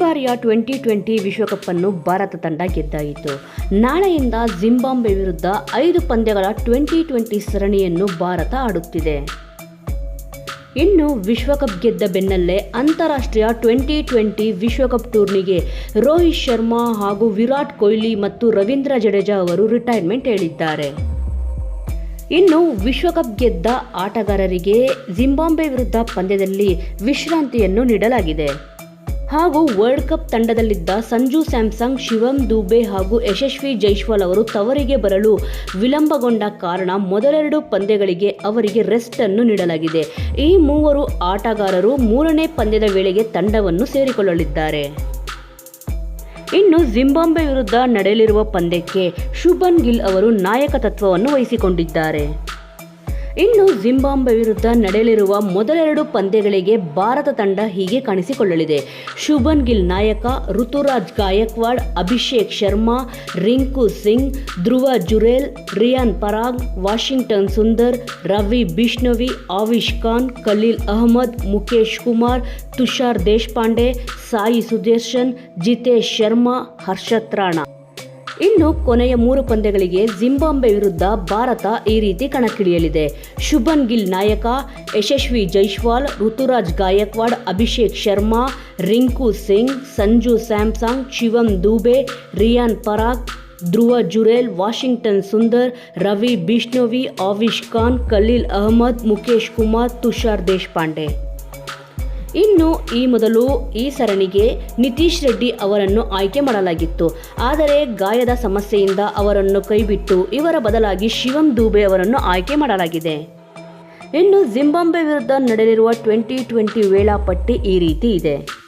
ಬಾರಿಯ twenty twenty ವಿಶ್ವಕಪ್ಪನ್ನು Bharat ತಂಡ ಗೆದ್ದಾಯಿತು. ನಾಳೆಯಿಂದ ಜಿಂಬಾಬ್ವೆ ವಿರುದ್ಧ ಐದು ಪಂದ್ಯಗಳ ಟ್ವೆಂಟಿ ಟ್ವೆಂಟಿ ಸರಣಿಯನ್ನು ಭಾರತ ಆಡುತ್ತಿದೆ. ಇನ್ನು ವಿಶ್ವಕಪ್ ಗೆದ್ದ ಬೆನ್ನಲ್ಲೇ ಅಂತಾರಾಷ್ಟ್ರೀಯ ಟ್ವೆಂಟಿ ಟ್ವೆಂಟಿ ವಿಶ್ವಕಪ್ ಟೂರ್ನಿಗೆ ರೋಹಿತ್ ಶರ್ಮಾ ಹಾಗೂ ವಿರಾಟ್ ಕೊಹ್ಲಿ ಮತ್ತು ರವೀಂದ್ರ ಜಡೇಜಾ ಅವರು ರಿಟೈರ್ಮೆಂಟ್ ಹೇಳಿದ್ದಾರೆ. ಇನ್ನು ವಿಶ್ವಕಪ್ ಗೆದ್ದ ಆಟಗಾರರಿಗೆ ಜಿಂಬಾಬ್ವೆ ವಿರುದ್ಧ ಪಂದ್ಯದಲ್ಲಿ ವಿಶ್ರಾಂತಿಯನ್ನು ನೀಡಲಾಗಿದೆ. ಹಾಗೂ ವರ್ಲ್ಡ್ ಕಪ್ ತಂಡದಲ್ಲಿದ್ದ ಸಂಜು ಸ್ಯಾಮ್ಸಂಗ್, ಶಿವಂ ದುಬೆ ಹಾಗೂ ಯಶಸ್ವಿ ಜೈಶ್ವಾಲ್ ಅವರು ತವರಿಗೆ ಬರಲು ವಿಳಂಬಗೊಂಡ ಕಾರಣ ಮೊದಲೆರಡು ಪಂದ್ಯಗಳಿಗೆ ಅವರಿಗೆ ರೆಸ್ಟ್ ಅನ್ನು ನೀಡಲಾಗಿದೆ. ಈ ಮೂವರು ಆಟಗಾರರು ಮೂರನೇ ಪಂದ್ಯದ ವೇಳೆಗೆ ತಂಡವನ್ನು ಸೇರಿಕೊಳ್ಳಲಿದ್ದಾರೆ. ಇನ್ನು ಜಿಂಬಾಬ್ವೆ ವಿರುದ್ಧ ನಡೆಯಲಿರುವ ಪಂದ್ಯಕ್ಕೆ ಶುಭನ್ ಗಿಲ್ ಅವರು ನಾಯಕತ್ವವನ್ನು ವಹಿಸಿಕೊಂಡಿದ್ದಾರೆ. ಇನ್ನು ಜಿಂಬಾಬ್ವೆ ವಿರುದ್ಧ ನಡೆಯಲಿರುವ ಮೊದಲೆರಡು ಪಂದ್ಯಗಳಿಗೆ ಭಾರತ ತಂಡ ಹೀಗೆ ಕಾಣಿಸಿಕೊಳ್ಳಲಿದೆ. ಶುಭನ್ ಗಿಲ್ ನಾಯಕ, ಋತುರಾಜ್ ಗಾಯಕ್ವಾಡ್, ಅಭಿಷೇಕ್ ಶರ್ಮಾ, ರಿಂಕು ಸಿಂಗ್, ಧ್ರುವ ಜುರೇಲ್, ರಿಯಾನ್ ಪರಾಗ್, ವಾಷಿಂಗ್ಟನ್ ಸುಂದರ್, ರವಿ ಬಿಷ್ಣವಿ ಆವಿಷ್ ಖಾನ್, ಖಲೀಲ್ ಅಹಮದ್ ಮುಖೇಶ್ ಕುಮಾರ್, ತುಷಾರ್ ದೇಶಪಾಂಡೆ, ಸಾಯಿ ಸುದರ್ಶನ್, ಜಿತೇಶ್ ಶರ್ಮಾ ಹರ್ಷತ್ ರಾಣಾ. ಇನ್ನು ಕೊನೆಯ ಮೂರು ಪಂದ್ಯಗಳಿಗೆ ಜಿಂಬಾಬ್ವೆ ವಿರುದ್ಧ ಭಾರತ ಈ ರೀತಿ ಕಣಕ್ಕಿಳಿಯಲಿದೆ. ಶುಭನ್ ಗಿಲ್ ನಾಯಕ, ಯಶಸ್ವಿ ಜೈಶ್ವಾಲ್ ಋತುರಾಜ್ ಗಾಯಕ್ವಾಡ್, ಅಭಿಷೇಕ್ ಶರ್ಮಾ, ರಿಂಕು ಸಿಂಗ್, ಸಂಜು ಸ್ಯಾಮ್ಸಂಗ್, ಶಿವಂ ದೂಬೆ, ರಿಯಾನ್ ಪರಾಗ್, ಧ್ರುವ ಜುರೇಲ್, ವಾಷಿಂಗ್ಟನ್ ಸುಂದರ್, ರವಿ ಬಿಷ್ಣೋವಿ, ಆವಿಶ್ ಖಾನ್, ಖಲೀಲ್ ಅಹಮದ್ ಮುಖೇಶ್ ಕುಮಾರ್, ತುಷಾರ್ ದೇಶಪಾಂಡೆ. ಇನ್ನು ಈ ಮೊದಲು ಈ ಸರಣಿಗೆ ನಿತೀಶ್ ರೆಡ್ಡಿ ಅವರನ್ನು ಆಯ್ಕೆ ಮಾಡಲಾಗಿತ್ತು. ಆದರೆ ಗಾಯದ ಸಮಸ್ಯೆಯಿಂದ ಅವರನ್ನು ಕೈಬಿಟ್ಟು ಇವರ ಬದಲಾಗಿ ಶಿವಂ ದೂಬೆ ಅವರನ್ನು ಆಯ್ಕೆ ಮಾಡಲಾಗಿದೆ. ಇನ್ನು ಜಿಂಬಾಬ್ವೆ ವಿರುದ್ಧ ನಡೆಯಲಿರುವ ಟ್ವೆಂಟಿ ಟ್ವೆಂಟಿ ವೇಳಾಪಟ್ಟಿ ಈ ರೀತಿ ಇದೆ.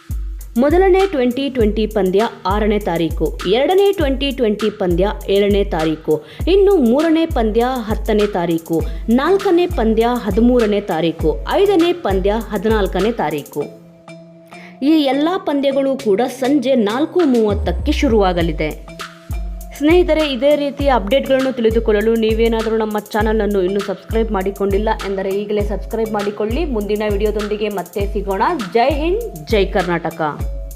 ಮೊದಲನೇ ಟ್ವೆಂಟಿ ಟ್ವೆಂಟಿ ಪಂದ್ಯ ಆರನೇ ತಾರೀಕು, ಎರಡನೇ ಟ್ವೆಂಟಿ ಟ್ವೆಂಟಿ ಪಂದ್ಯ ಏಳನೇ ತಾರೀಕು, ಇನ್ನು ಮೂರನೇ ಪಂದ್ಯ ಹತ್ತನೇ ತಾರೀಕು, ನಾಲ್ಕನೇ ಪಂದ್ಯ ಹದಿಮೂರನೇ ತಾರೀಕು, ಐದನೇ ಪಂದ್ಯ ಹದಿನಾಲ್ಕನೇ ತಾರೀಕು. ಈ ಎಲ್ಲ ಪಂದ್ಯಗಳು ಕೂಡ ಸಂಜೆ ನಾಲ್ಕು ಮೂವತ್ತಕ್ಕೆ ಶುರುವಾಗಲಿದೆ. ಸ್ನೇಹಿತರೆ, ಇದೇ ರೀತಿಯ ಅಪ್ಡೇಟ್ಗಳನ್ನು ತಿಳಿದುಕೊಳ್ಳಲು ನೀವೇನಾದರೂ ನಮ್ಮ ಚಾನಲನ್ನು ಇನ್ನೂ ಸಬ್ಸ್ಕ್ರೈಬ್ ಮಾಡಿಕೊಂಡಿಲ್ಲ ಎಂದರೆ ಈಗಲೇ ಸಬ್ಸ್ಕ್ರೈಬ್ ಮಾಡಿಕೊಳ್ಳಿ. ಮುಂದಿನ ವಿಡಿಯೋದೊಂದಿಗೆ ಮತ್ತೆ ಸಿಗೋಣ. ಜೈ ಹಿಂದ್, ಜೈ ಕರ್ನಾಟಕ.